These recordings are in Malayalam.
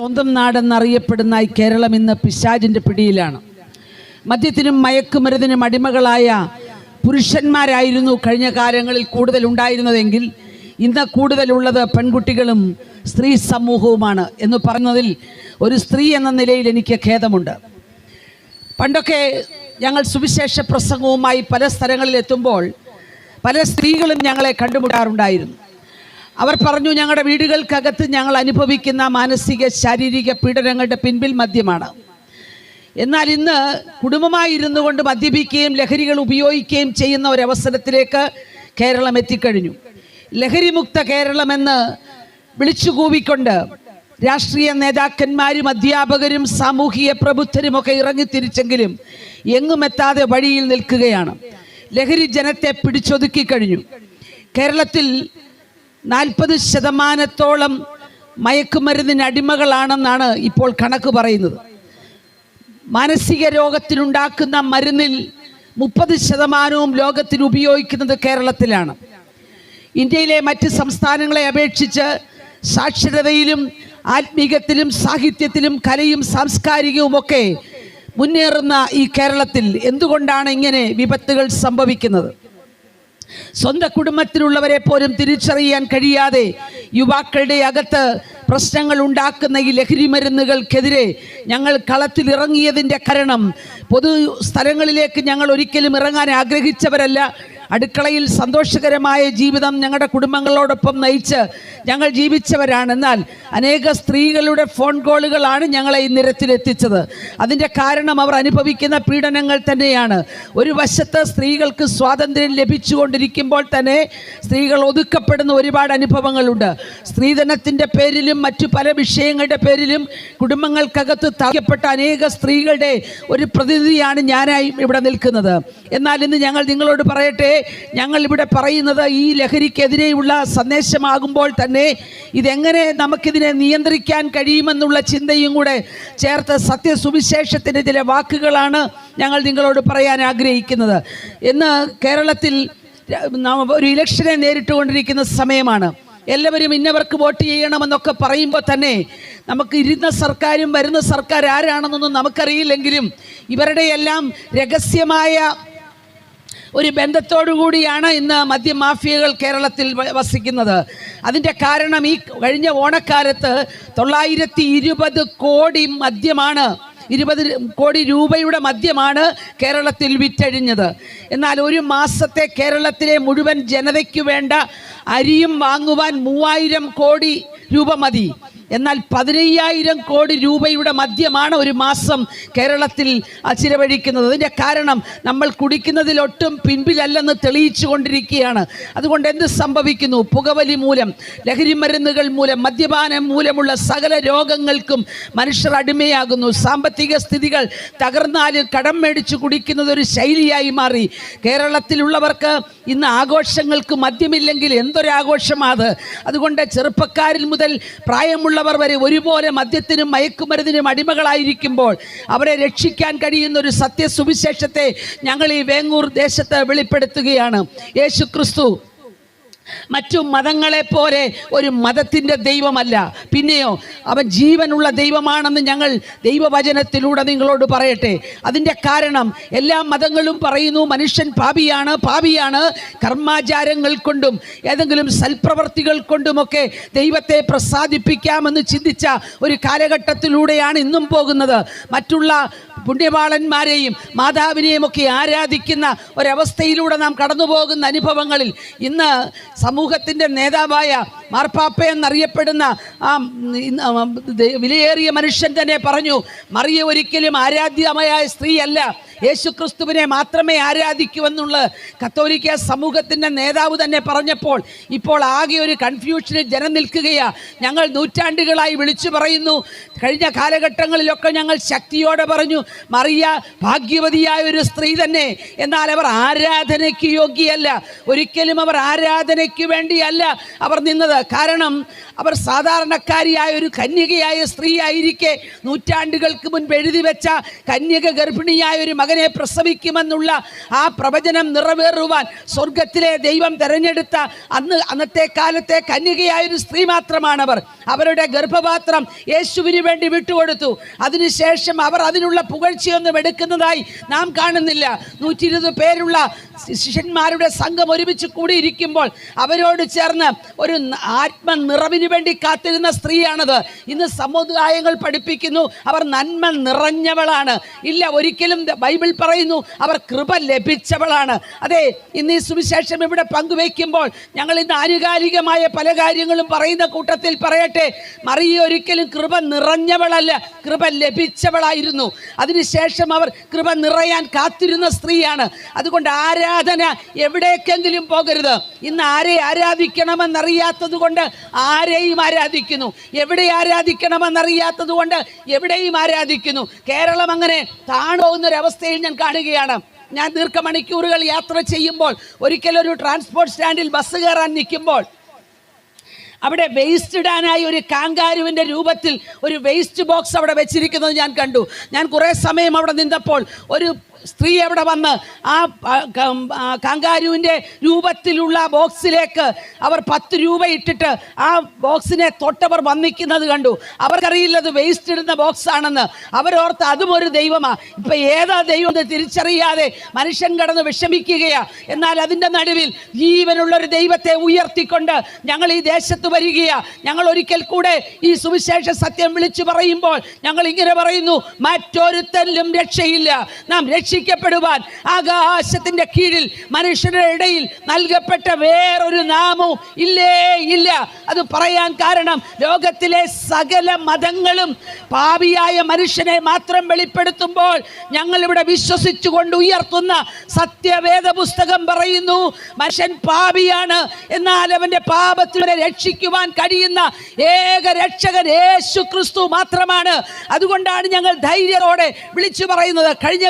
സ്വന്തം നാടെന്നറിയപ്പെടുന്ന ഈ കേരളം ഇന്ന് പിശാജിന്റെ പിടിയിലാണ്. മദ്യത്തിനും മയക്കുമരുന്നിനും അടിമകളായ പുരുഷന്മാരായിരുന്നു കഴിഞ്ഞ കാലങ്ങളിൽ കൂടുതൽ ഉണ്ടായിരുന്നതെങ്കിൽ ഇന്ന് കൂടുതലുള്ളത് പെൺകുട്ടികളും സ്ത്രീ സമൂഹവുമാണ് എന്ന് പറയുന്നതിൽ ഒരു സ്ത്രീ എന്ന നിലയിൽ എനിക്ക് ഖേദമുണ്ട്. പണ്ടൊക്കെ ഞങ്ങൾ സുവിശേഷ പ്രസംഗവുമായി പല സ്ഥലങ്ങളിൽ എത്തുമ്പോൾ പല സ്ത്രീകളും ഞങ്ങളെ കണ്ടുമുട്ടാറുണ്ടായിരുന്നു. അവർ പറഞ്ഞു ഞങ്ങളുടെ വീടുകൾക്കകത്ത് ഞങ്ങൾ അനുഭവിക്കുന്ന മാനസിക ശാരീരിക പീഡനങ്ങളുടെ പിൻപിൽ മദ്യമാണ്. എന്നാൽ ഇന്ന് കുടുംബമായി ഇരുന്നു കൊണ്ട് മദ്യപിക്കുകയും ലഹരികൾ ഉപയോഗിക്കുകയും ചെയ്യുന്ന ഒരവസരത്തിലേക്ക് കേരളം എത്തിക്കഴിഞ്ഞു. ലഹരിമുക്ത കേരളമെന്ന് വിളിച്ചുകൂവിക്കൊണ്ട് രാഷ്ട്രീയ നേതാക്കന്മാരും അധ്യാപകരും സാമൂഹിക പ്രബുദ്ധരുമൊക്കെ ഇറങ്ങിത്തിരിച്ചെങ്കിലും എങ്ങും എത്താതെ വഴിയിൽ നിൽക്കുകയാണ്. ലഹരി ജനത്തെ പിടിച്ചൊതുക്കി കഴിഞ്ഞു. കേരളത്തിൽ നാൽപ്പത് ശതമാനത്തോളം മയക്കുമരുന്നിന് അടിമകളാണെന്നാണ് ഇപ്പോൾ കണക്ക് പറയുന്നത്. മാനസിക രോഗത്തിനുണ്ടാക്കുന്ന മരുന്നിൽ മുപ്പത് ശതമാനവും ലോകത്തിൽ ഉപയോഗിക്കുന്നത് കേരളത്തിലാണ്. ഇന്ത്യയിലെ മറ്റ് സംസ്ഥാനങ്ങളെ അപേക്ഷിച്ച് സാക്ഷരതയിലും ആത്മീകത്തിലും സാഹിത്യത്തിലും കലയും സാംസ്കാരികവും ഒക്കെ മുന്നേറുന്ന ഈ കേരളത്തിൽ എന്തുകൊണ്ടാണ് ഇങ്ങനെ വിപത്തുകൾ സംഭവിക്കുന്നത്? സ്വന്തം കുടുംബത്തിലുള്ളവരെ പോലും തിരിച്ചറിയാൻ കഴിയാതെ യുവാക്കളുടെ അകത്ത് പ്രശ്നങ്ങൾ ഉണ്ടാക്കുന്ന ഈ ലഹരി മരുന്നുകൾക്കെതിരെ ഞങ്ങൾ കളത്തിലിറങ്ങിയതിന്റെ കാരണം പൊതു സ്ഥലങ്ങളിലേക്ക് ഞങ്ങൾ ഒരിക്കലും ഇറങ്ങാൻ ആഗ്രഹിച്ചവരല്ല. അടുക്കളയിൽ സന്തോഷകരമായ ജീവിതം ഞങ്ങളുടെ കുടുംബങ്ങളോടൊപ്പം നയിച്ച് ഞങ്ങൾ ജീവിച്ചവരാണ് എന്നാൽ അനേക സ്ത്രീകളുടെ ഫോൺ കോളുകളാണ് ഞങ്ങളെ ഈ നിരത്തിലെത്തിച്ചത്. അതിന്റെ കാരണം അവർ അനുഭവിക്കുന്ന പീഡനങ്ങൾ തന്നെയാണ്. ഒരു വശത്ത് സ്ത്രീകൾക്ക് സ്വാതന്ത്ര്യം ലഭിച്ചുകൊണ്ടിരിക്കുമ്പോൾ തന്നെ സ്ത്രീകൾ ഒതുക്കപ്പെടുന്ന ഒരുപാട് അനുഭവങ്ങളുണ്ട്. സ്ത്രീധനത്തിന്റെ പേരിലും മറ്റു പല വിഷയങ്ങളുടെ പേരിലും കുടുംബങ്ങൾക്കകത്ത് താക്കപ്പെട്ട അനേക സ്ത്രീകളുടെ ഒരു പ്രതിനിധിയാണ് ഞാനായി ഇവിടെ നിൽക്കുന്നത്. എന്നാൽ ഇന്ന് ഞങ്ങൾ നിങ്ങളോട് പറയട്ടെ ഞങ്ങൾ ഇവിടെ പറയുന്നത് ഈ ലഹരിക്കെതിരെയുള്ള സന്ദേശമാകുമ്പോൾ തന്നെ ഇതെങ്ങനെ നമുക്കിതിനെ നിയന്ത്രിക്കാൻ കഴിയുമെന്നുള്ള ചിന്തയും കൂടെ ചേർത്ത് സത്യസുവിശേഷത്തിന്റെ ചില വാക്കുകളാണ് ഞങ്ങൾ നിങ്ങളോട് പറയാൻ ആഗ്രഹിക്കുന്നത്. ഇന്ന് കേരളത്തിൽ ഒരു ഇലക്ഷനെ നേരിട്ട് കൊണ്ടിരിക്കുന്ന സമയമാണ്. എല്ലാവരും ഇന്നവർക്ക് വോട്ട് ചെയ്യണമെന്നൊക്കെ പറയുമ്പോൾ തന്നെ നമുക്ക് ഇരുന്ന സർക്കാരും വരുന്ന സർക്കാർ ആരാണെന്നൊന്നും നമുക്കറിയില്ലെങ്കിലും ഇവരുടെയെല്ലാം രഹസ്യമായ ഒരു ബന്ധത്തോടു കൂടിയാണ് ഇന്ന് മദ്യമാഫിയകൾ കേരളത്തിൽ വസിക്കുന്നത്. അതിന്റെ കാരണം ഈ കഴിഞ്ഞ ഓണക്കാലത്ത് തൊള്ളായിരത്തി ഇരുപത് കോടി മദ്യമാണ് ഇരുപത് കോടി രൂപയുടെ മദ്യമാണ് കേരളത്തിൽ വിറ്റഴിഞ്ഞത്. എന്നാൽ ഒരു മാസത്തെ കേരളത്തിലെ മുഴുവൻ ജനതയ്ക്ക് വേണ്ട അരിയും വാങ്ങുവാൻ മൂവായിരം കോടി രൂപ മതി. എന്നാൽ പതിനയ്യായിരം കോടി രൂപയുടെ മദ്യമാണ് ഒരു മാസം കേരളത്തിൽ ചിലവഴിക്കുന്നത് അതിന്റെ കാരണം നമ്മൾ കുടിക്കുന്നതിലൊട്ടും പിൻപിലല്ലെന്ന് തെളിയിച്ചു കൊണ്ടിരിക്കുകയാണ് അതുകൊണ്ട് എന്ത് സംഭവിക്കുന്നു? പുകവലി മൂലം ലഹരി മരുന്നുകൾ മൂലം മദ്യപാനം മൂലമുള്ള സകല രോഗങ്ങൾക്കും മനുഷ്യർ അടിമയാകുന്നു. സാമ്പത്തിക സ്ഥിതികൾ തകർന്നാലും കടം മേടിച്ച് കുടിക്കുന്നത് ഒരു ശൈലിയായി മാറി. കേരളത്തിലുള്ളവർക്ക് ഇന്ന് ആഘോഷങ്ങൾക്ക് മദ്യമില്ലെങ്കിൽ എന്തൊരാഘോഷമാണ് അതുകൊണ്ട് ചെറുപ്പക്കാരിൽ മുതൽ പ്രായമുള്ളവർ വരെ ഒരുപോലെ മദ്യത്തിനും മയക്കുമരുന്നിനും അടിമകളായിരിക്കുമ്പോൾ അവരെ രക്ഷിക്കാൻ കഴിയുന്ന ഒരു സത്യസുവിശേഷത്തെ ഞങ്ങൾ ഈ വേങ്ങൂർ ദേശത്ത് വെളിപ്പെടുത്തുകയാണ്. യേശു ക്രിസ്തു മറ്റു മതങ്ങളെ പോലെ ഒരു മതത്തിന്റെ ദൈവമല്ല. പിന്നെയോ അവൻ ജീവനുള്ള ദൈവമാണെന്ന് ഞങ്ങൾ ദൈവവചനത്തിലൂടെ നിങ്ങളോട് പറയട്ടെ. അതിന്റെ കാരണം എല്ലാ മതങ്ങളും പറയുന്നു മനുഷ്യൻ പാപിയാണ് പാപിയാണ്. കർമാചാരങ്ങൾ കൊണ്ടും ഏതെങ്കിലും സൽപ്രവർത്തികൾ കൊണ്ടുമൊക്കെ ദൈവത്തെ പ്രസാദിപ്പിക്കാമെന്ന് ചിന്തിച്ച ഒരു കാലഘട്ടത്തിലൂടെയാണ് ഇന്നും പോകുന്നത്. മറ്റുള്ള പുണ്യവാളന്മാരെയും മാതാവിനെയും ഒക്കെ ആരാധിക്കുന്ന ഒരവസ്ഥയിലൂടെ നാം കടന്നു പോകുന്ന അനുഭവങ്ങളിൽ ഇന്ന് സമൂഹത്തിന്റെ നേതാവായ മാർപ്പാപ്പ എന്നറിയപ്പെടുന്ന ആ വിലയേറിയ മനുഷ്യൻ തന്നെ പറഞ്ഞു മറിയ ഒരിക്കലും ആരാധ്യമായ സ്ത്രീയല്ല യേശു ക്രിസ്തുവിനെ മാത്രമേ ആരാധിക്കുവെന്നുള്ള കത്തോലിക്ക സമൂഹത്തിന്റെ നേതാവ് തന്നെ പറഞ്ഞപ്പോൾ ഇപ്പോൾ ആകെ ഒരു കൺഫ്യൂഷനിൽ ജനം നിൽക്കുകയാ. ഞങ്ങൾ നൂറ്റാണ്ടുകളായി വിളിച്ചു പറയുന്നു. കഴിഞ്ഞ കാലഘട്ടങ്ങളിലൊക്കെ ഞങ്ങൾ ശക്തിയോടെ പറഞ്ഞു മറിയ ഭാഗ്യവതിയായ ഒരു സ്ത്രീ തന്നെ. എന്നാൽ അവർ ആരാധനയ്ക്ക് യോഗ്യയല്ല. ഒരിക്കലും അവർ ആരാധനയ്ക്ക് വേണ്ടിയല്ല. അവർ നിന്നത് കാരണം അവർ സാധാരണക്കാരിയായ ഒരു കന്യകയായ സ്ത്രീ ആയിരിക്കെ. നൂറ്റാണ്ടുകൾക്ക് മുൻപ് എഴുതി വെച്ച കന്യക ഗർഭിണിയായ ഒരു മകൻ മകനെ പ്രസവിക്കുമെന്നുള്ള ആ പ്രവചനം നിറവേറുവാൻ സ്വർഗത്തിലെ ദൈവം തെരഞ്ഞെടുത്ത അന്ന് അന്നത്തെ കാലത്തെ കന്യകയായ ഒരു സ്ത്രീ അവർ അവരുടെ ഗർഭപാത്രം യേശുവിന് വേണ്ടി വിട്ടുകൊടുത്തു. അതിനുശേഷം അവർ അതിനുള്ള പുകഴ്ചയൊന്നും എടുക്കുന്നതായി നാം കാണുന്നില്ല. നൂറ്റി ഇരുപത് പേരുള്ള ശിഷ്യന്മാരുടെ സംഘം ഒരുമിച്ച് കൂടിയിരിക്കുമ്പോൾ അവരോട് ചേർന്ന് ഒരു ആത്മ ആത്മനിറവിന് വേണ്ടി കാത്തിരുന്ന സ്ത്രീയാണത്. ഇന്ന് സമുദായങ്ങൾ പഠിപ്പിക്കുന്നു. അവർ നന്മ നിറഞ്ഞവളാണ്. ഇല്ല ഒരിക്കലും ബൈബിൾ പറയുന്നു അവർ കൃപ ലഭിച്ചവളാണ്. അതെ ഇന്ന് ഈ സുവിശേഷം ഇവിടെ പങ്കുവയ്ക്കുമ്പോൾ ഞങ്ങൾ ഇന്ന് ആനുകാലികമായ പല കാര്യങ്ങളും പറയുന്ന കൂട്ടത്തിൽ പറയട്ടെ മറിയ ഒരിക്കലും കൃപ നിറഞ്ഞവളല്ല കൃപ ലഭിച്ചവളായിരുന്നു. അതിനുശേഷം അവർ കൃപ നിറയാൻ കാത്തിരുന്ന സ്ത്രീയാണ്. അതുകൊണ്ട് ആരാധന എവിടേക്കെങ്കിലും പോകരുത്. ഇന്ന് ആരെ ആരാധിക്കണമെന്നറിയാത്തത് കൊണ്ട് ആരെയും ആരാധിക്കുന്നു. എവിടെ ആരാധിക്കണമെന്നറിയാത്തത് കൊണ്ട് എവിടെയും ആരാധിക്കുന്നു. കേരളം അങ്ങനെ താണുപോകുന്നൊരവസ്ഥയിൽ ഞാൻ കാണുകയാണ്. ഞാൻ ദീർഘമണിക്കൂറുകൾ യാത്ര ചെയ്യുമ്പോൾ ഒരിക്കലൊരു ട്രാൻസ്പോർട്ട് സ്റ്റാൻഡിൽ ബസ് കയറാൻ നിൽക്കുമ്പോൾ അവിടെ വേസ്റ്റ് ഇടാനായി ഒരു കാങ്കാരുവിന്റെ രൂപത്തിൽ ഒരു വേസ്റ്റ് ബോക്സ് അവിടെ വെച്ചിരിക്കുന്നത് ഞാൻ കണ്ടു. ഞാൻ കുറേ സമയം അവിടെ നിന്നപ്പോൾ ഒരു സ്ത്രീ അവിടെ വന്ന് ആ കങ്കാരുവിന്റെ രൂപത്തിലുള്ള ബോക്സിലേക്ക് അവർ പത്ത് രൂപ ഇട്ടിട്ട് ആ ബോക്സിനെ തൊട്ടവർ വന്നിക്കുന്നത് കണ്ടു. അവർക്കറിയില്ല അത് വേസ്റ്റ് ഇടുന്ന ബോക്സാണെന്ന് അവരോർത്ത് അതും ഒരു ദൈവമാണ് ഇപ്പം ഏതാ ദൈവം തിരിച്ചറിയാതെ മനുഷ്യൻ കടന്ന് വിഷമിക്കുകയാണ് എന്നാൽ അതിന്റെ നടുവിൽ ജീവനുള്ളൊരു ദൈവത്തെ ഉയർത്തിക്കൊണ്ട് ഞങ്ങൾ ഈ ദേശത്ത് വരികയാണ് ഞങ്ങൾ ഒരിക്കൽ കൂടെ ഈ സുവിശേഷ സത്യം വിളിച്ചു പറയുമ്പോൾ ഞങ്ങൾ ഇങ്ങനെ പറയുന്നു മറ്റൊരുത്തരിലും രക്ഷയില്ല. നാം രക്ഷിക്കപ്പെടുവാൻ ആകാശത്തിന്റെ കീഴിൽ മനുഷ്യരുടെ ഇടയിൽ നൽകപ്പെട്ട വേറൊരു നാമവും ഇല്ലേ ഇല്ല. അത് പറയാൻ കാരണം ലോകത്തിലെ സകല മതങ്ങളും പാപിയായ മനുഷ്യനെ മാത്രം വെളിപ്പെടുത്തുമ്പോൾ ഞങ്ങളിവിടെ വിശ്വസിച്ചുകൊണ്ട് ഉയർത്തുന്ന സത്യവേദ പുസ്തകം പറയുന്നു മനുഷ്യൻ പാപിയാണ് എന്നാൽ അവന്റെ പാപത്തിനെ രക്ഷിക്കുവാൻ കഴിയുന്ന ഏക രക്ഷകൻ യേശു ക്രിസ്തു മാത്രമാണ്. അതുകൊണ്ടാണ് ഞങ്ങൾ ധൈര്യത്തോടെ വിളിച്ചു പറയുന്നത്. കഴിഞ്ഞ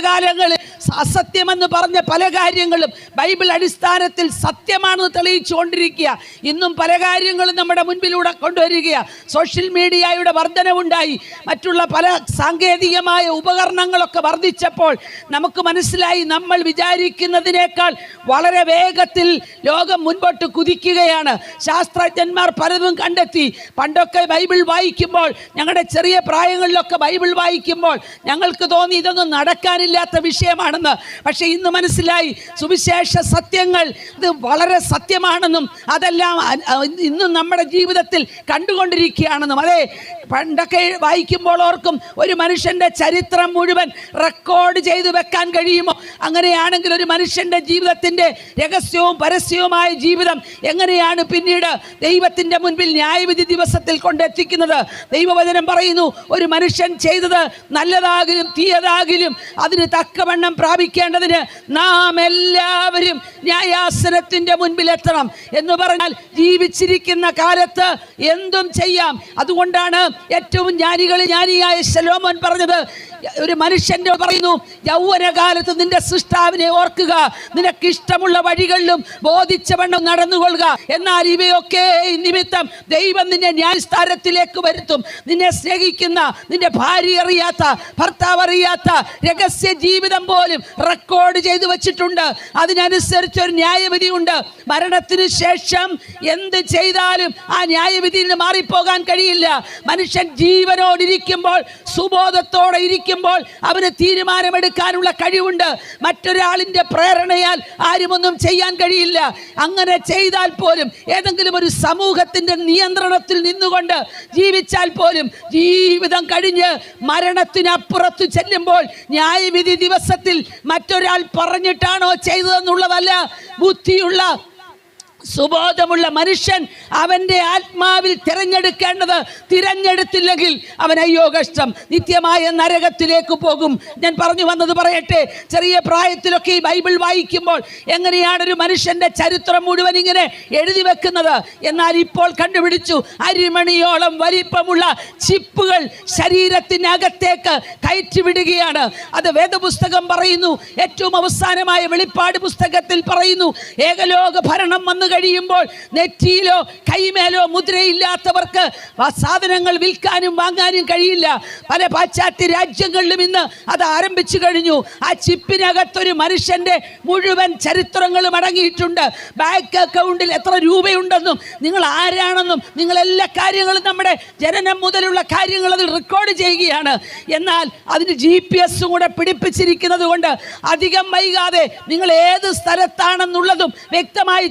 അസത്യമെന്ന് പറഞ്ഞ പല കാര്യങ്ങളും ബൈബിൾ അടിസ്ഥാനത്തിൽ സത്യമാണെന്ന് തെളിയിച്ചുകൊണ്ടിരിക്കുക ഇന്നും പല കാര്യങ്ങളും നമ്മുടെ മുൻപിലൂടെ കൊണ്ടുവരിക. സോഷ്യൽ മീഡിയയുടെ വർധനവുണ്ടായി. മറ്റുള്ള പല സാങ്കേതികമായ ഉപകരണങ്ങളൊക്കെ വർദ്ധിച്ചപ്പോൾ നമുക്ക് മനസ്സിലായി നമ്മൾ വിചാരിക്കുന്നതിനേക്കാൾ വളരെ വേഗത്തിൽ ലോകം മുൻപോട്ട് കുതിക്കുകയാണ്. ശാസ്ത്രജ്ഞന്മാർ പലതും കണ്ടെത്തി. പണ്ടൊക്കെ ബൈബിൾ വായിക്കുമ്പോൾ ഞങ്ങളുടെ ചെറിയ പ്രായങ്ങളിലൊക്കെ ബൈബിൾ വായിക്കുമ്പോൾ ഞങ്ങൾക്ക് തോന്നി ഇതൊന്നും നടക്കാനില്ലാത്ത വിഷയമാണെന്ന്. പക്ഷേ ഇന്ന് മനസ്സിലായി സുവിശേഷ സത്യങ്ങൾ ഇത് വളരെ സത്യമാണെന്നും അതെല്ലാം ഇന്നും നമ്മുടെ ജീവിതത്തിൽ കണ്ടുകൊണ്ടിരിക്കുകയാണെന്നും. അതെ പണ്ടൊക്കെ വായിക്കുമ്പോൾ ഓർക്കും ഒരു മനുഷ്യന്റെ ചരിത്രം മുഴുവൻ റെക്കോർഡ് ചെയ്ത് വെക്കാൻ കഴിയുമോ? അങ്ങനെയാണെങ്കിൽ ഒരു മനുഷ്യന്റെ ജീവിതത്തിന്റെ രഹസ്യവും പരസ്യവുമായ ജീവിതം എങ്ങനെയാണ് പിന്നീട് ദൈവത്തിന്റെ മുൻപിൽ ന്യായവിധി ദിവസത്തിൽ കൊണ്ടെത്തിക്കുന്നത്? ദൈവവചനം പറയുന്നു ഒരു മനുഷ്യൻ ചെയ്തത് നല്ലതാകിലും തീയതാകിലും അതിന് തക്കവണ്ണം പ്രാപിക്കേണ്ടതിന് നാം എല്ലാവരും ന്യായാസനത്തിന്റെ മുൻപിലെത്തണം എന്ന് പറഞ്ഞാൽ ജീവിച്ചിരിക്കുന്ന കാലത്ത് എന്തും ചെയ്യാം. അതുകൊണ്ടാണ് ഏറ്റവും ജ്ഞാനികൾ ജ്ഞാനിയായ ശലോമോൻ പറഞ്ഞത് ഒരു മനുഷ്യന്റെ പറയുന്നു യൗവനകാലത്ത് നിന്റെ സൃഷ്ടാവിനെ ഓർക്കുക. നിനക്ക് ഇഷ്ടമുള്ള വഴികളിലും ബോധിച്ച വണ്ണം നടന്നുകൊള്ളുക. എന്നാൽ ഇവയൊക്കെ നിമിത്തം ദൈവം നിന്നെ ന്യായസ്ഥാനത്തിലേക്ക് വരുത്തും. നിന്നെ സ്നേഹിക്കുന്ന നിന്റെ ഭാര്യ അറിയാത്ത ഭർത്താവ് അറിയാത്ത രഹസ്യ ജീവിതം പോലും റെക്കോർഡ് ചെയ്തു വച്ചിട്ടുണ്ട്. അതിനനുസരിച്ച് ഒരു ന്യായവിധിയുണ്ട് മരണത്തിന് ശേഷം എന്ത് ചെയ്താലും ആ ന്യായവിധിയിൽ മാറിപ്പോകാൻ കഴിയില്ല. മനുഷ്യൻ ജീവനോടിരിക്കുമ്പോൾ സുബോധത്തോടെ ഇരിക്കുമ്പോൾ അവന് തീരുമാനമെടുക്കാനുള്ള കഴിവുണ്ട്. മറ്റൊരാളിന്റെ പ്രേരണയാൽ ആരുമൊന്നും ചെയ്യാൻ കഴിയില്ല. അങ്ങനെ ചെയ്താൽ പോലും ഏതെങ്കിലും ഒരു സമൂഹത്തിന്റെ നിയന്ത്രണത്തിൽ നിന്നുകൊണ്ട് ജീവിച്ചാൽ പോലും ജീവിതം കഴിഞ്ഞ് മരണത്തിനപ്പുറത്ത് ചെല്ലുമ്പോൾ ന്യായവിധി ദിവസത്തിൽ മറ്റൊരാൾ പറഞ്ഞിട്ടാണോ ചെയ്തതെന്നുള്ളതല്ല ബുദ്ധിയുള്ള സുബോധമുള്ള മനുഷ്യൻ അവന്റെ ആത്മാവിൽ തിരഞ്ഞെടുക്കേണ്ടത് തിരഞ്ഞെടുത്തില്ലെങ്കിൽ അവൻ അയ്യോ കഷ്ടം നിത്യമായ നരകത്തിലേക്ക് പോകും. ഞാൻ പറഞ്ഞു വന്നത് പറയട്ടെ ചെറിയ പ്രായത്തിലൊക്കെ ഈ ബൈബിൾ വായിക്കുമ്പോൾ എങ്ങനെയാണ് ഒരു മനുഷ്യന്റെ ചരിത്രം മുഴുവൻ ഇങ്ങനെ എഴുതി വെക്കുന്നത്? എന്നാൽ ഇപ്പോൾ കണ്ടുപിടിച്ചു അരിമണിയോളം വലിപ്പമുള്ള ചിപ്പുകൾ ശരീരത്തിനകത്തേക്ക് കയറ്റിവിടുകയാണ്. അത് വേദപുസ്തകം പറയുന്നു ഏറ്റവും അവസാനമായ വെളിപ്പാട് പുസ്തകത്തിൽ പറയുന്നു ഏകലോക ഭരണം വന്നു കഴിയുമ്പോൾ നെറ്റിയിലോ കൈമേലോ മുദ്രയില്ലാത്തവർക്ക് സാധനങ്ങൾ വിൽക്കാനും വാങ്ങാനും കഴിയില്ല. പല പാശ്ചാത്യ രാജ്യങ്ങളിലും ഇന്ന് അത് ആരംഭിച്ചു കഴിഞ്ഞു. ആ ചിപ്പിനകത്തൊരു മനുഷ്യന്റെ മുഴുവൻ ചരിത്രങ്ങളും അടങ്ങിയിട്ടുണ്ട്. ബാങ്ക് അക്കൗണ്ടിൽ എത്ര രൂപയുണ്ടെന്നും നിങ്ങൾ ആരാണെന്നും നിങ്ങൾ എല്ലാ കാര്യങ്ങളും നമ്മുടെ ജനനം മുതലുള്ള കാര്യങ്ങൾ അതിൽ റെക്കോർഡ് ചെയ്യുകയാണ്. എന്നാൽ അതിന് ജി പി എസും കൂടെ പിടിപ്പിച്ചിരിക്കുന്നത് കൊണ്ട് അധികം വൈകാതെ നിങ്ങൾ ഏത് സ്ഥലത്താണെന്നുള്ളതും വ്യക്തമായി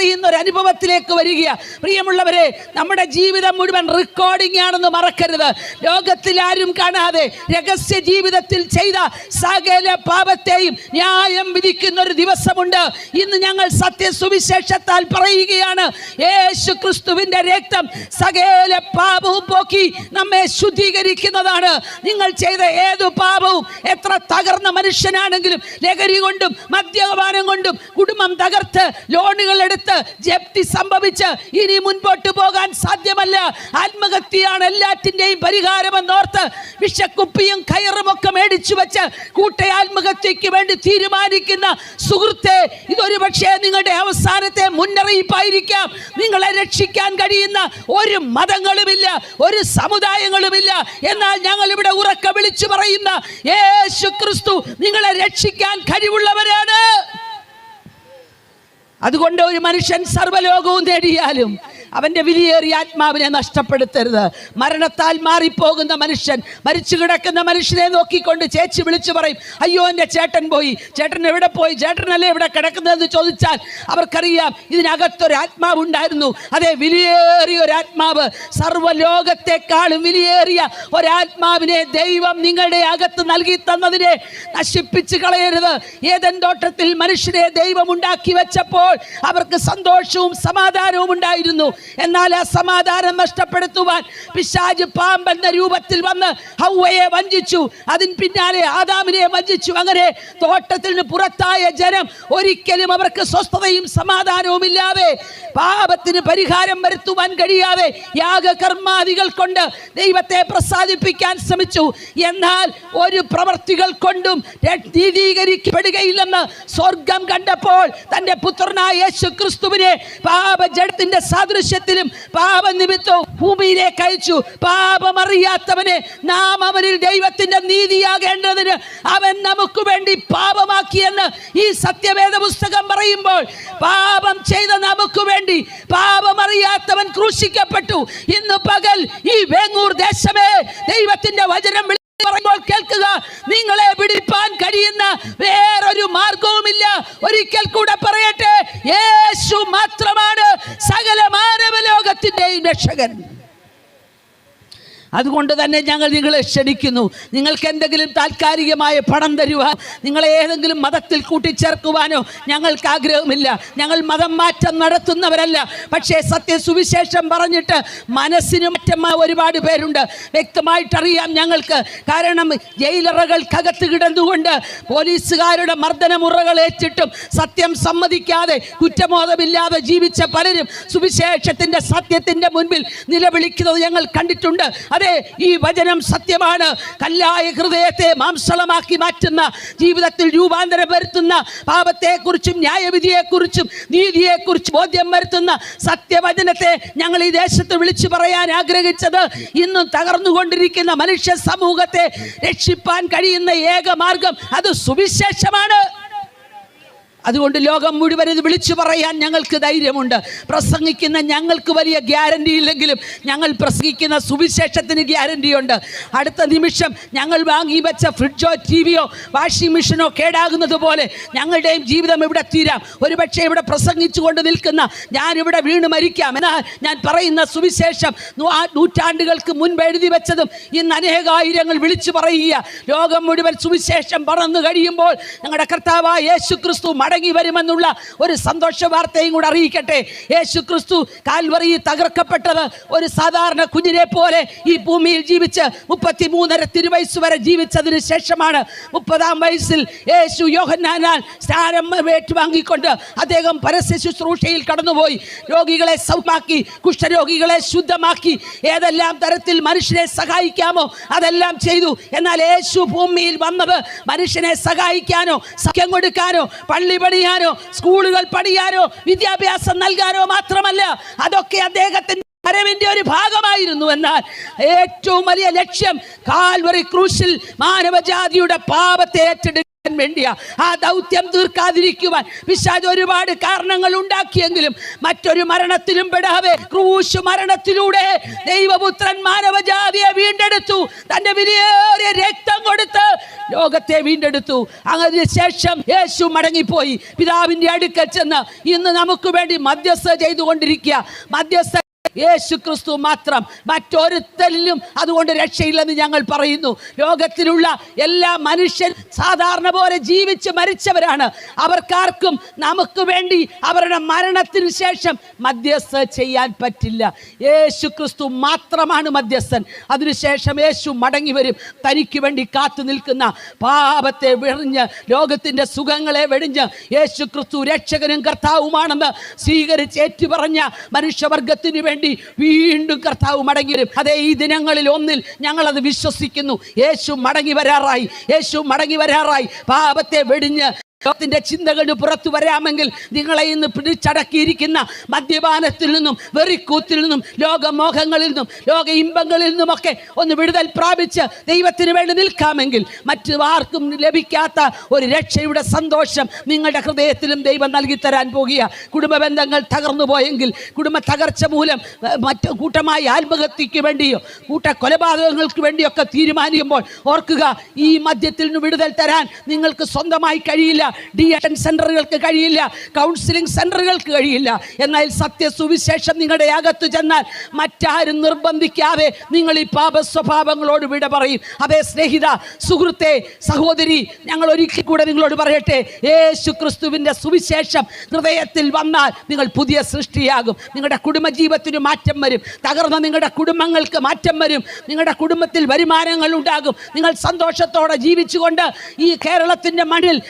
തിരിച്ചറിയുന്ന ഒരു അനുഭവത്തിലേക്ക് വരിക പ്രിയമുള്ളവരെ നമ്മുടെ ജീവിതം മുഴുവൻ റെക്കോർഡിംഗ് ആണെന്ന് മറക്കരുത്. ലോകത്തിൽ ആരും കാണാതെ രഹസ്യ ജീവിതത്തിൽ ചെയ്ത സകല പാപത്തെയും ന്യായം വിധിക്കുന്ന ഒരു ദിവസമുണ്ട്. ഇന്ന് ഞങ്ങൾ സത്യസുവിശേഷത്താൽ പറയുകയാണ് യേശു ക്രിസ്തുവിന്റെ രക്തം സകല പാപവും പോക്കി നമ്മെ ശുദ്ധീകരിക്കുന്നതാണ്. നിങ്ങൾ ചെയ്ത ഏതു പാപവും എത്ര തകർന്ന മനുഷ്യനാണെങ്കിലും ലഹരി കൊണ്ടും മദ്യപാനം കൊണ്ടും കുടുംബം തകർത്ത് ലോണുകൾ എടുത്ത് ജപ്തി സംഭവിച്ച് ഇനി മുൻപോട്ട് പോകാൻ സാധ്യമല്ല. ആത്മഹത്യയാണ് എല്ലാറ്റിന്റെയും പരിഹാരമെന്നോർത്ത് വിഷക്കുപ്പിയും കയറും ഒക്കെ മേടിച്ചു വെച്ച് കൂട്ട ആത്മഹത്യക്ക് വേണ്ടി തീരുമാനിക്കുന്ന സുഹൃത്തെ ഇതൊരു പക്ഷേ നിങ്ങളുടെ അവസാനത്തെ മുന്നറിയിപ്പായിരിക്കാം. നിങ്ങളെ രക്ഷിക്കാൻ കഴിയുന്ന ഒരു മതങ്ങളുമില്ല ഒരു സമുദായങ്ങളുമില്ല. എന്നാൽ ഞങ്ങൾ ഇവിടെ ഉറക്ക വിളിച്ചു പറയുന്ന യേശു ക്രിസ്തു നിങ്ങളെ രക്ഷിക്കാൻ കഴിവുള്ളവരാണ്. അതുകൊണ്ട് ഒരു മനുഷ്യൻ സർവലോകവും നേടിയാലും അവന്റെ വിലയേറിയ ആത്മാവിനെ നഷ്ടപ്പെടുത്തരുത്. മരണത്താൽ മാറിപ്പോകുന്ന മനുഷ്യൻ മരിച്ചു കിടക്കുന്ന മനുഷ്യനെ നോക്കിക്കൊണ്ട് ചേച്ചി വിളിച്ചു പറയും അയ്യോ എന്റെ ചേട്ടൻ പോയി. ചേട്ടൻ എവിടെ പോയി? ചേട്ടനല്ലേ ഇവിടെ കിടക്കുന്നതെന്ന് ചോദിച്ചാൽ അവർക്കറിയാം ഇതിനകത്തൊരു ആത്മാവ് ഉണ്ടായിരുന്നു. അതെ വിലയേറിയ ഒരു ആത്മാവ് സർവലോകത്തെക്കാളും വിലയേറിയ ഒരാത്മാവിനെ ദൈവം നിങ്ങളുടെ അകത്ത് നൽകി തന്നതിനെ നശിപ്പിച്ച് കളയരുത്. ഏതൻ തോട്ടത്തിൽ മനുഷ്യനെ ദൈവം ഉണ്ടാക്കി വെച്ചപ്പോൾ അവർക്ക് സന്തോഷവും സമാധാനവും ഉണ്ടായിരുന്നു. എന്നാൽ ആ സമാധാനം നഷ്ടപ്പെടുത്തുവാൻ പിശാജ് പാമ്പെന്ന രൂപത്തിൽ വന്ന് ഹൗവയെ വഞ്ചിച്ചു. അതിന് പിന്നാലെ ആദാമിനെ വഞ്ചിച്ചു. അങ്ങനെ തോട്ടത്തിൽ നിന്ന് പുറത്തായ ജനം ഒരിക്കലും അവർക്ക് സ്വസ്ഥതയും സമാധാനവും ഇല്ലാതെ പാപത്തിന് പരിഹാരം വരുത്തുവാൻ കഴിയാതെ യാഗകർമാദികൾ കൊണ്ട് ദൈവത്തെ പ്രസാദിപ്പിക്കാൻ ശ്രമിച്ചു. എന്നാൽ ഒരു പ്രവൃത്തികൾ കൊണ്ടും നീതീകരിക്കപ്പെടുകയില്ലെന്ന് സ്വർഗം കണ്ടപ്പോൾ തന്റെ പുത്രനായ യേശു ക്രിസ്തുവിനെ പാപജടത്തിന്റെ സാദൃശ്യത്തിലും പാപനിമിത്തവും ഭൂമിയിലേക്ക് അയച്ചു. പാപമറിയാത്തവനെ നാം അവനിൽ ദൈവത്തിന്റെ നീതിയാകേണ്ടതിന് അവൻ നമുക്ക് വേണ്ടി പാപമാക്കിയെന്ന് ഈ സത്യവേദ പുസ്തകം പറയുമ്പോൾ പാപം ചെയ്ത നമുക്ക് വേണ്ടി പാപമറിയാത്തവൻ ക്രൂശിക്കപ്പെട്ടു. ഇന്ന് പകൽ ഈ വേങ്ങൂർ ദേശമേ ദൈവത്തിന്റെ വചനം പറയുമ്പോൾ കേൾക്കുക നിങ്ങളെ പിടിപ്പാൻ കഴിയുന്ന വേറൊരു മാർഗവുമില്ല. ഒരിക്കൽ കൂടെ പറയട്ടെ യേശു മാത്രമാണ് സകല മാനവ ലോകത്തിന്റെയും രക്ഷകൻ. അതുകൊണ്ട് തന്നെ ഞങ്ങൾ നിങ്ങളെ ക്ഷണിക്കുന്നു. നിങ്ങൾക്ക് എന്തെങ്കിലും താൽക്കാലികമായ പണം തരുവാൻ നിങ്ങളെ ഏതെങ്കിലും മതത്തിൽ കൂട്ടിച്ചേർക്കുവാനോ ഞങ്ങൾക്ക് ആഗ്രഹമില്ല. ഞങ്ങൾ മതം മാറ്റം നടത്തുന്നവരല്ല. പക്ഷേ സത്യ സുവിശേഷം പറഞ്ഞിട്ട് മനസ്സിന് മറ്റമ്മ ഒരുപാട് പേരുണ്ട്. വ്യക്തമായിട്ടറിയാം ഞങ്ങൾക്ക്. കാരണം ജയിലറകൾക്കകത്ത് കിടന്നുകൊണ്ട് പോലീസുകാരുടെ മർദ്ദനമുറകൾ ഏറ്റിട്ടും സത്യം സമ്മതിക്കാതെ കുറ്റബോധമില്ലാതെ ജീവിച്ച പലരും സുവിശേഷത്തിന്റെ സത്യത്തിന്റെ മുൻപിൽ നിലവിളിക്കുന്നത് ഞങ്ങൾ കണ്ടിട്ടുണ്ട്. അതെ ഈ വചനം സത്യമാണ്. കല്ലായ ഹൃദയത്തെ മാംസളമാക്കി മാറ്റുന്ന ജീവിതത്തിൽ രൂപാന്തരം വരുത്തുന്ന പാപത്തെക്കുറിച്ചും ന്യായവിധിയെക്കുറിച്ചും നീതിയെക്കുറിച്ചും ബോധ്യം വരുത്തുന്ന സത്യവചനത്തെ ഞങ്ങൾ ഈ ദേശത്ത് വിളിച്ചു പറയാൻ ആഗ്രഹിച്ചത് ഇന്നും തകർന്നുകൊണ്ടിരിക്കുന്ന മനുഷ്യ സമൂഹത്തെ രക്ഷിപ്പാൻ കഴിയുന്ന ഏക മാർഗം അത് സുവിശേഷമാണ്. അതുകൊണ്ട് ലോകം മുഴുവൻ ഇത് വിളിച്ചു പറയാൻ ഞങ്ങൾക്ക് ധൈര്യമുണ്ട്. പ്രസംഗിക്കുന്ന ഞങ്ങൾക്ക് വലിയ ഗ്യാരണ്ടി ഇല്ലെങ്കിലും ഞങ്ങൾ പ്രസംഗിക്കുന്ന സുവിശേഷത്തിന് ഗ്യാരണ്ടിയുണ്ട് അടുത്ത നിമിഷം ഞങ്ങൾ വാങ്ങി വെച്ച ഫ്രിഡ്ജോ ടി വിയോ വാഷിംഗ് മെഷീനോ കേടാകുന്നത് പോലെ ഞങ്ങളുടെയും ജീവിതം ഇവിടെ തീരാം. ഒരുപക്ഷെ ഇവിടെ പ്രസംഗിച്ചു കൊണ്ട് നിൽക്കുന്ന ഞാനിവിടെ വീണ് മരിക്കാം. എന്നാൽ ഞാൻ പറയുന്ന സുവിശേഷം നൂറ്റാണ്ടുകൾക്ക് മുൻപ് എഴുതി വെച്ചതും ഇന്ന് അനേകായിരങ്ങൾ വിളിച്ചു പറയുക. ലോകം മുഴുവൻ സുവിശേഷം പറന്നു കഴിയുമ്പോൾ ഞങ്ങളുടെ കർത്താവായ യേശു ക്രിസ്തു മടങ്ങി വരുമെന്നുള്ള ഒരു സന്തോഷ വാർത്തയും കൂടെ അറിയിക്കട്ടെ. യേശു ക്രിസ്തു കാൽവറി തകർക്കപ്പെട്ടത് ഒരു സാധാരണ കുഞ്ഞിനെ പോലെ ഈ ഭൂമിയിൽ ജീവിച്ച് മുപ്പത്തി മൂന്നര തിരുവയസ് വരെ ജീവിച്ചതിന് ശേഷമാണ് മുപ്പതാം വയസ്സിൽ യേശു യോഹന്നാനാൽ സ്ഥാനം ഏറ്റുവാങ്ങിക്കൊണ്ട് അദ്ദേഹം പരസ്യ ശുശ്രൂഷയിൽ കടന്നുപോയി. രോഗികളെ സൗമാക്കി കുഷ്ഠരോഗികളെ ശുദ്ധമാക്കി. ഏതെല്ലാം തരത്തിൽ മനുഷ്യനെ സഹായിക്കാമോ അതെല്ലാം ചെയ്തു. എന്നാൽ യേശു ഭൂമിയിൽ വന്നത് മനുഷ്യനെ സഹായിക്കാനോ സഖ്യം കൊടുക്കാനോ പള്ളി പണിയാനോ സ്കൂളുകൾ പണിയാനോ വിദ്യാഭ്യാസം നൽകാനോ മാത്രമല്ല അതൊക്കെ അദ്ദേഹത്തിന്റെ വരവിന്റെ ഒരു ഭാഗമായിരുന്നു എന്നാൽ ഏറ്റവും വലിയ ലക്ഷ്യം കാൽവറി ക്രൂശിൽ മാനവജാതിയുടെ പാപത്തെ ഏറ്റെടുക്കാൻ വേണ്ടിയാ. ആ ദൗത്യം തീർക്കാതിരിക്കുവാൻ പിശാജ് ഒരുപാട് കാരണങ്ങൾ ഉണ്ടാക്കിയെങ്കിലും മറ്റൊരു മരണത്തിലും പെടാതെ ക്രൂശ് മരണത്തിലൂടെ ദൈവപുത്രൻ മാനവജാതിയെ വീണ്ടെടുത്തു. തന്റെ വിലയേറിയ രക്തം കൊടുത്ത് ലോകത്തെ വീണ്ടെടുത്തു. അങ്ങനെ ശേഷം യേശു മടങ്ങിപ്പോയി. പിതാവിന്റെ അടുക്കൽ ചെന്ന് ഇന്ന് നമുക്ക് വേണ്ടി മധ്യസ്ഥ ചെയ്തുകൊണ്ടിരിക്കുക. മധ്യസ്ഥ യേശു ക്രിസ്തു മാത്രം. മറ്റൊരുത്തലിലും അതുകൊണ്ട് രക്ഷയില്ലെന്ന് ഞങ്ങൾ പറയുന്നു. ലോകത്തിലുള്ള എല്ലാ മനുഷ്യൻ സാധാരണ പോലെ ജീവിച്ച് മരിച്ചവരാണ്. അവർക്കാർക്കും നമുക്ക് വേണ്ടി അവരുടെ മരണത്തിന് ശേഷം മധ്യസ്ഥ ചെയ്യാൻ പറ്റില്ല. യേശു ക്രിസ്തു മാത്രമാണ് മധ്യസ്ഥൻ. അതിനുശേഷം യേശു മടങ്ങി വരും. തനിക്ക് വേണ്ടി കാത്തു നിൽക്കുന്ന പാപത്തെ വെടിഞ്ഞ് ലോകത്തിന്റെ സുഖങ്ങളെ വെടിഞ്ഞ് യേശു ക്രിസ്തു രക്ഷകനും കർത്താവുമാണെന്ന് സ്വീകരിച്ച് ഏറ്റുപറഞ്ഞ മനുഷ്യവർഗത്തിന് വേണ്ടി വീണ്ടും കർത്താവ് മടങ്ങി വരും. അതേ ഈ ദിനങ്ങളിൽ ഒന്നിൽ ഞങ്ങളത് വിശ്വസിക്കുന്നു. യേശു മടങ്ങി വരാറായി. യേശു മടങ്ങി വരാറായി. പാപത്തെ വെടിഞ്ഞ് ലോകത്തിന്റെ ചിന്തകൾ പുറത്തു വരാമെങ്കിൽ നിങ്ങളെ ഇന്ന് പിടിച്ചടക്കിയിരിക്കുന്ന മദ്യപാനത്തിൽ നിന്നും വെറിക്കൂത്തിൽ നിന്നും ലോകമോഹങ്ങളിൽ നിന്നും ലോക ഇമ്പങ്ങളിൽ നിന്നുമൊക്കെ ഒന്ന് വിടുതൽ പ്രാപിച്ച് ദൈവത്തിന് വേണ്ടി നിൽക്കാമെങ്കിൽ മറ്റു ആർക്കും ലഭിക്കാത്ത ഒരു രക്ഷയുടെ സന്തോഷം നിങ്ങളുടെ ഹൃദയത്തിലും ദൈവം നൽകി തരാൻ പോകുക. കുടുംബ ബന്ധങ്ങൾ തകർന്നു പോയെങ്കിൽ കുടുംബ തകർച്ച മൂലം മറ്റു കൂട്ടമായി ആത്മഹത്യക്ക് വേണ്ടിയോ കൂട്ട കൊലപാതകങ്ങൾക്ക് വേണ്ടിയൊക്കെ തീരുമാനിക്കുമ്പോൾ ഓർക്കുക ഈ മദ്യത്തിൽ നിന്ന് വിടുതൽ തരാൻ നിങ്ങൾക്ക് സ്വന്തമായി കഴിയില്ല. ഡി എൻ സെന്ററുകൾക്ക് കഴിയില്ല കൗൺസിലിംഗ് സെന്ററുകൾക്ക് കഴിയില്ല. എന്നാൽ സത്യ സുവിശേഷം നിങ്ങളുടെ അകത്ത് ചെന്നാൽ മറ്റാരും നിർബന്ധിക്കാതെ നിങ്ങൾ ഈ പാപ സ്വഭാവങ്ങളോട് വിട പറയും. അതേ സ്നേഹിത സുഹൃത്തെ സഹോദരി ഞങ്ങൾ ഒരിക്കൽ കൂടെ നിങ്ങളോട് പറയട്ടെ യേശു ക്രിസ്തുവിന്റെ സുവിശേഷം ഹൃദയത്തിൽ വന്നാൽ നിങ്ങൾ പുതിയ സൃഷ്ടിയാകും. നിങ്ങളുടെ കുടുംബജീവിതത്തിന് മാറ്റം വരും. തകർന്ന നിങ്ങളുടെ കുടുംബങ്ങൾക്ക് മാറ്റം വരും. നിങ്ങളുടെ കുടുംബത്തിൽ വരുമാനങ്ങൾ ഉണ്ടാകും. നിങ്ങൾ സന്തോഷത്തോടെ ജീവിച്ചുകൊണ്ട് ഈ കേരളത്തിന്റെ മണ്ണിൽ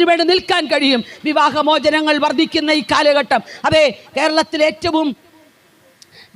ദൈവത്തിന് വേണ്ടി നിൽക്കാൻ കഴിയും. വിവാഹമോചനങ്ങൾ വർദ്ധിക്കുന്ന ഈ കാലഘട്ടം. അതെ കേരളത്തിൽ ഏറ്റവും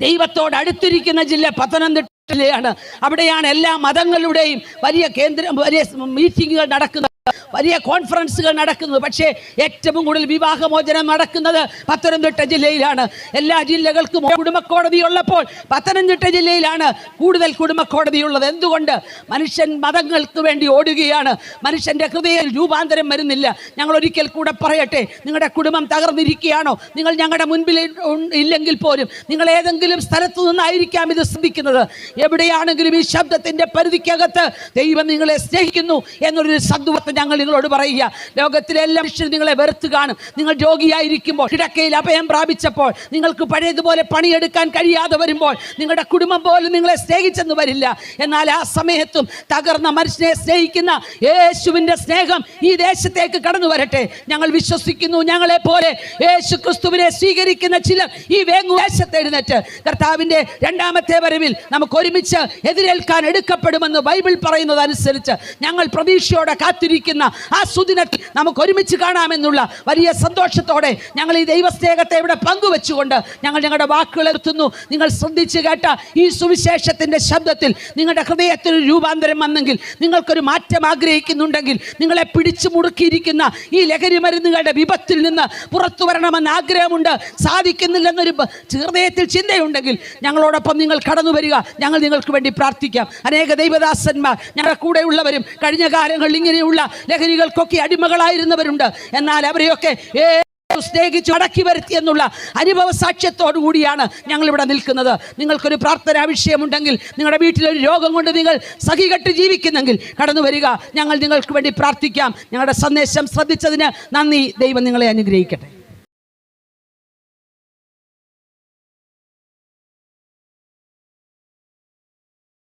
ദൈവത്തോട് അടുത്തിരിക്കുന്ന ജില്ല പത്തനംതിട്ട ജില്ലയാണ് അവിടെയാണ് എല്ലാ മതങ്ങളുടെയും വലിയ കേന്ദ്ര വലിയ മീറ്റിങ്ങുകൾ നടക്കുന്നത്. വലിയ കോൺഫറൻസുകൾ നടക്കുന്നത്. പക്ഷേ ഏറ്റവും കൂടുതൽ വിവാഹമോചനം നടക്കുന്നത് പത്തനംതിട്ട ജില്ലയിലാണ്. എല്ലാ ജില്ലകൾക്കും കുടുംബക്കോടതി ഉള്ളപ്പോൾ പത്തനംതിട്ട ജില്ലയിലാണ് കൂടുതൽ കുടുംബക്കോടതിയുള്ളത് എന്തുകൊണ്ട്? മനുഷ്യൻ മതങ്ങൾക്ക് വേണ്ടി ഓടുകയാണ്. മനുഷ്യന്റെ ഹൃദയത്തിൽ രൂപാന്തരം വരുന്നില്ല. ഞങ്ങൾ ഒരിക്കൽ കൂടെ പറയട്ടെ നിങ്ങളുടെ കുടുംബം തകർന്നിരിക്കുകയാണോ? നിങ്ങൾ ഞങ്ങളുടെ മുൻപിൽ ഇല്ലെങ്കിൽ പോലും നിങ്ങൾ ഏതെങ്കിലും സ്ഥലത്തു നിന്നായിരിക്കാം ഇത് ശ്രദ്ധിക്കുന്നത്. എവിടെയാണെങ്കിലും ഈ ശബ്ദത്തിന്റെ പരിധിക്കകത്ത് ദൈവം നിങ്ങളെ സ്നേഹിക്കുന്നു എന്നൊരു സദ്വത്ത് ഞങ്ങൾ നിങ്ങളോട് പറയുക ലോകത്തിലെ എല്ലാ മനുഷ്യരും നിങ്ങളെ വെറുത്ത് കാണും. നിങ്ങൾ രോഗിയായിരിക്കുമ്പോൾ കിടക്കയിൽ അഭയം പ്രാപിച്ചപ്പോൾ നിങ്ങൾക്ക് പഴയതുപോലെ പണിയെടുക്കാൻ കഴിയാതെ വരുമ്പോൾ നിങ്ങളുടെ കുടുംബം പോലും നിങ്ങളെ സ്നേഹിച്ചെന്ന് വരില്ല. എന്നാൽ ആ സമയത്തും തകർന്ന മനുഷ്യനെ സ്നേഹിക്കുന്ന യേശുവിന്റെ സ്നേഹം ഈ ദേശത്തേക്ക് കടന്നു വരട്ടെ. ഞങ്ങൾ വിശ്വസിക്കുന്നു ഞങ്ങളെ പോലെ യേശു ക്രിസ്തുവിനെ സ്വീകരിക്കുന്ന ചിലർ ഈ വേങ്ങു ദേശത്ത് എഴുന്നേറ്റ്. കർത്താവിന്റെ രണ്ടാമത്തെ വരവിൽ നമുക്ക് ഒരുമിച്ച് എതിരേൽക്കാൻ എടുക്കപ്പെടുമെന്ന് ബൈബിൾ പറയുന്നത് അനുസരിച്ച് ഞങ്ങൾ പ്രതീക്ഷയോടെ കാത്തിരിക്കുന്ന ആ സുദിനത്തിൽ നമുക്ക് ഒരുമിച്ച് കാണാമെന്നുള്ള വലിയ സന്തോഷത്തോടെ ഞങ്ങൾ ഈ ദൈവസ്നേഹത്തെ ഇവിടെ പങ്കുവെച്ചുകൊണ്ട് ഞങ്ങൾ ഞങ്ങളുടെ വാക്കുകൾ എത്തുന്നു നിങ്ങൾ ശ്രദ്ധിച്ച് കേട്ട ഈ സുവിശേഷത്തിന്റെ ശബ്ദത്തിൽ നിങ്ങളുടെ ഹൃദയത്തിൽ രൂപാന്തരം വന്നെങ്കിൽ നിങ്ങൾക്കൊരു മാറ്റം ആഗ്രഹിക്കുന്നുണ്ടെങ്കിൽ നിങ്ങളെ പിടിച്ചു മുറുക്കിയിരിക്കുന്ന ഈ ലഹരി മരുന്നുകളുടെ വിപത്തിൽ നിന്ന് പുറത്തു വരണമെന്ന് ആഗ്രഹമുണ്ട്. സാധിക്കുന്നില്ലെന്നൊരു ഹൃദയത്തിൽ ചിന്തയുണ്ടെങ്കിൽ ഞങ്ങളോടൊപ്പം നിങ്ങൾ കടന്നു വരിക. ഞങ്ങൾ നിങ്ങൾക്ക് വേണ്ടി പ്രാർത്ഥിക്കാം. അനേക ദൈവദാസന്മാർ ഞങ്ങളുടെ കൂടെയുള്ളവരും കഴിഞ്ഞ കാലങ്ങളിൽ ഇങ്ങനെയുള്ള ലഹരികൾക്കൊക്കെ അടിമകളായിരുന്നവരുണ്ട്. എന്നാൽ അവരെയൊക്കെ സ്നേഹിച്ച് അടക്കി വരുത്തി എന്നുള്ള അനുഭവ സാക്ഷ്യത്തോടു കൂടിയാണ് ഞങ്ങളിവിടെ നിൽക്കുന്നത്. നിങ്ങൾക്കൊരു പ്രാർത്ഥനാ വിഷയമുണ്ടെങ്കിൽ നിങ്ങളുടെ വീട്ടിലൊരു രോഗം കൊണ്ട് നിങ്ങൾ സഹികെട്ട് ജീവിക്കുന്നെങ്കിൽ കടന്നു വരിക. ഞങ്ങൾ നിങ്ങൾക്ക് വേണ്ടി പ്രാർത്ഥിക്കാം. ഞങ്ങളുടെ സന്ദേശം ശ്രദ്ധിച്ചതിന് നന്ദി. ദൈവം നിങ്ങളെ അനുഗ്രഹിക്കട്ടെ.